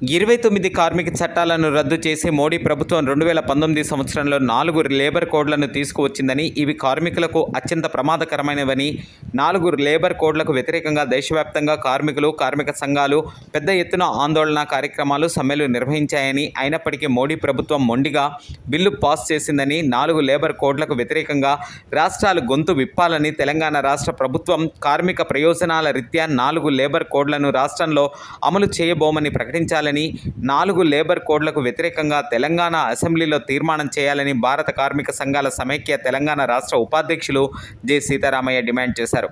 ఇరవై తొమ్మిది కార్మిక చట్టాలను రద్దు చేసి మోడీ ప్రభుత్వం రెండు వేల పంతొమ్మిది సంవత్సరంలో నాలుగు లేబర్ కోడ్లను తీసుకువచ్చిందని ఇవి కార్మికులకు అత్యంత ప్రమాదకరమైనవని నాలుగు లేబర్ కోడ్లకు వ్యతిరేకంగా దేశవ్యాప్తంగా కార్మికులు కార్మిక సంఘాలు పెద్ద ఎత్తున ఆందోళన కార్యక్రమాలు సమ్మెలు నిర్వహించాయని అయినప్పటికీ మోడీ ప్రభుత్వం మొండిగా బిల్లు పాస్ చేసిందని నాలుగు లేబర్ కోడ్లకు వ్యతిరేకంగా రాష్ట్రాలు గొంతు విప్పాలని తెలంగాణ రాష్ట్ర ప్రభుత్వం కార్మిక ప్రయోజనాల రీత్యా నాలుగు లేబర్ కోడ్లను రాష్ట్రంలో అమలు చేయబోమని ప్రకటించాలి చేయాలని నాలుగు లేబర్ కోడ్లకు వ్యతిరేకంగా తెలంగాణ అసెంబ్లీలో తీర్మానం చేయాలని భారత కార్మిక సంఘాల సమైక్య తెలంగాణ రాష్ట్ర ఉపాధ్యక్షులు జె. సీతారామయ్య డిమాండ్ చేశారు.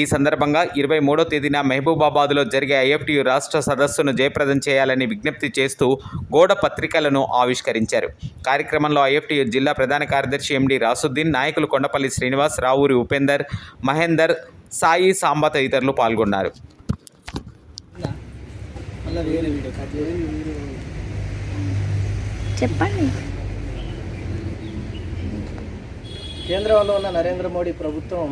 ఈ సందర్భంగా ఇరవై మూడో తేదీన మహబూబాబాద్లో జరిగే ఐఎఫ్టియు రాష్ట్ర సదస్సును జయప్రదం చేయాలని విజ్ఞప్తి చేస్తూ గోడ పత్రికలను ఆవిష్కరించారు. కార్యక్రమంలో ఐఎఫ్టియు జిల్లా ప్రధాన కార్యదర్శి ఎండి రాసుద్దీన్ నాయకులు కొండపల్లి శ్రీనివాస్ రావూరి ఉపేందర్ మహేందర్ సాయి సాంబ తదితరులు పాల్గొన్నారు. చెప్పండి. కేంద్రంలో ఉన్న నరేంద్ర మోడీ ప్రభుత్వం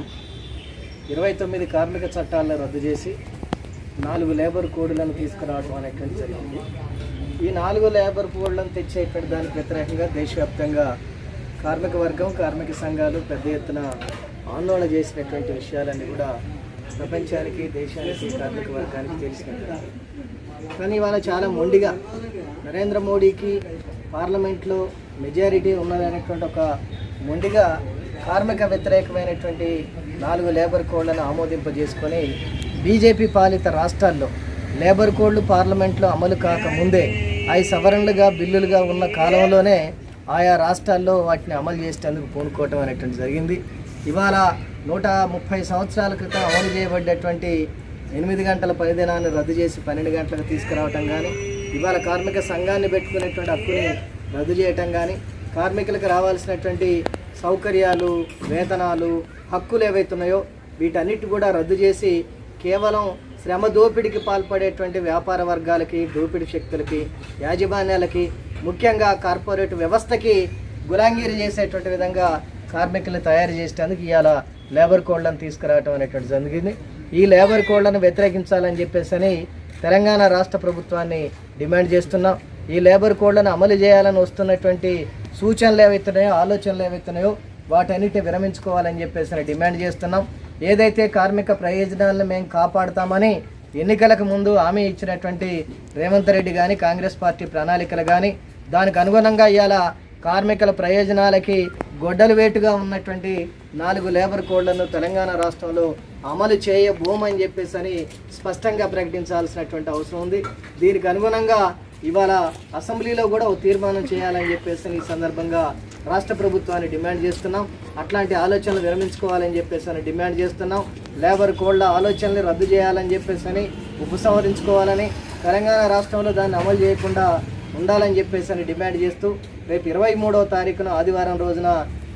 ఇరవై తొమ్మిది కార్మిక చట్టాలను రద్దు చేసి నాలుగు లేబర్ కోడ్లను తీసుకురావడం అనేటువంటి జరిగింది. ఈ నాలుగు లేబర్ కోడ్లను తెచ్చేటువంటి దానికి వ్యతిరేకంగా దేశవ్యాప్తంగా కార్మిక వర్గం కార్మిక సంఘాలు పెద్ద ఎత్తున ఆందోళన చేసినటువంటి విషయాలన్నీ కూడా ప్రపంచానికి దేశానికి కార్మిక వర్గానికి తెలిసినటువంటి కానీ ఇవాళ చాలా మొండిగా నరేంద్ర మోడీకి పార్లమెంట్లో మెజారిటీ ఉన్నదనేటువంటి ఒక మొండిగా కార్మిక వ్యతిరేకమైనటువంటి నాలుగు లేబర్ కోడ్లను ఆమోదింపజేసుకొని బీజేపీ పాలిత రాష్ట్రాల్లో లేబర్ కోడ్లు పార్లమెంట్లో అమలు కాకముందే అవి సవరణలుగా బిల్లులుగా ఉన్న కాలంలోనే ఆయా రాష్ట్రాల్లో వాటిని అమలు చేసేందుకు పూనుకోవటం అనేటువంటి జరిగింది. ఇవాళ నూట ముప్పై సంవత్సరాల క్రితం అమలు చేయబడ్డటువంటి ఎనిమిది గంటల పనిదినాన్ని రద్దు చేసి పన్నెండు గంటలకు తీసుకురావటం కానీ ఇవాళ కార్మిక సంఘాన్ని పెట్టుకునేటువంటి హక్కుని రద్దు చేయటం కానీ కార్మికులకు రావాల్సినటువంటి సౌకర్యాలు వేతనాలు హక్కులు ఏవైతున్నాయో వీటన్నిటి కూడా రద్దు చేసి కేవలం శ్రమ దోపిడీకి పాల్పడేటువంటి వ్యాపార వర్గాలకి దోపిడి శక్తులకి యాజమాన్యాలకి ముఖ్యంగా కార్పొరేట్ వ్యవస్థకి గులాంగిరి చేసేటువంటి విధంగా కార్మికులను తయారు చేసేందుకు ఇవాళ లేబర్ కోడ్లను తీసుకురావటం అనేటువంటి జరిగింది. ఈ లేబర్ కోడ్లను వ్యతిరేకించాలని చెప్పేసి అని తెలంగాణ రాష్ట్ర ప్రభుత్వాన్ని డిమాండ్ చేస్తున్నాం. ఈ లేబర్ కోడ్లను అమలు చేయాలని వస్తున్నటువంటి సూచనలు ఏవైతున్నాయో ఆలోచనలు ఏవైతున్నాయో వాటన్నిటిని విరమించుకోవాలని చెప్పేసి అని డిమాండ్ చేస్తున్నాం. ఏదైతే కార్మిక ప్రయోజనాలను మేము కాపాడుతామని ఎన్నికలకు ముందు హామీ ఇచ్చినటువంటి రేవంత్ రెడ్డి కానీ కాంగ్రెస్ పార్టీ ప్రణాళికలు కానీ దానికి అనుగుణంగా ఇవాళ కార్మికుల ప్రయోజనాలకి గొడ్డలు వేటుగా ఉన్నటువంటి నాలుగు లేబర్ కోడ్లను తెలంగాణ రాష్ట్రంలో అమలు చేయబోమని చెప్పేసి అని స్పష్టంగా ప్రకటించాల్సినటువంటి అవసరం ఉంది. దీనికి అనుగుణంగా ఇవాళ అసెంబ్లీలో కూడా తీర్మానం చేయాలని చెప్పేసి ఈ సందర్భంగా రాష్ట్ర ప్రభుత్వాన్ని డిమాండ్ చేస్తున్నాం. అట్లాంటి ఆలోచనలు విరమించుకోవాలని చెప్పేసి అని డిమాండ్ చేస్తున్నాం. లేబర్ కోడ్ల ఆలోచనలు రద్దు చేయాలని చెప్పేసి ఉపసంహరించుకోవాలని తెలంగాణ రాష్ట్రంలో దాన్ని అమలు చేయకుండా ఉండాలని చెప్పేసి అని డిమాండ్ చేస్తూ రేపు ఇరవై మూడవ తారీఖున ఆదివారం రోజున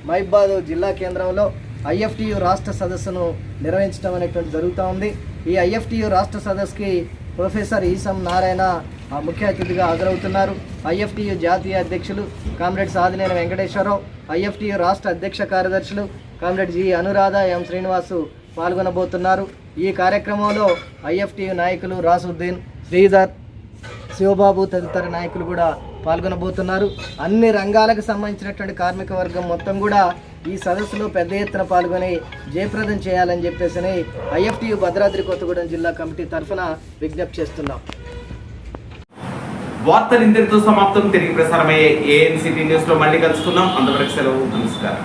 మహిబాద్ జిల్లా కేంద్రంలో ఐఎఫ్టియు రాష్ట్ర సదస్సును నిర్వహించడం అనేటువంటి జరుగుతూ ఉంది. ఈ ఐఎఫ్టియు రాష్ట్ర సదస్సుకి ప్రొఫెసర్ ఈసం నారాయణ ఆ ముఖ్య అతిథిగా హాజరవుతున్నారు. ఐఎఫ్టియు జాతీయ అధ్యక్షులు కామ్రేడ్ సాదినేని వెంకటేశ్వరరావు ఐఎఫ్టియు రాష్ట్ర అధ్యక్ష కార్యదర్శులు comrade G Anuradha M Srinivasu పాల్గొనబోతున్నారు. ఈ కార్యక్రమంలో ఐఎఫ్టియు నాయకులు రాసుద్దీన్ శ్రీధర్ శివబాబు తదితర నాయకులు కూడా పాల్గొనబోతున్నారు. అన్ని రంగాలకు సంబంధించినటువంటి కార్మిక వర్గం మొత్తం కూడా ఈ సదస్సులో పెద్ద ఎత్తున పాల్గొని జయప్రదం చేయాలని చెప్పేసి ఐఎఫ్టియు భద్రాద్రి కొత్తగూడెం జిల్లా కమిటీ తరఫున విజ్ఞప్తి చేస్తున్నాం. వార్తలు ఇంతటితో సమాప్తం. తిరిగి ప్రసారమయ్యే ఏఎన్సిటీ న్యూస్లో మళ్ళీ కలుసుకుందాం. అంతవరకు సెలవు. నమస్కారం.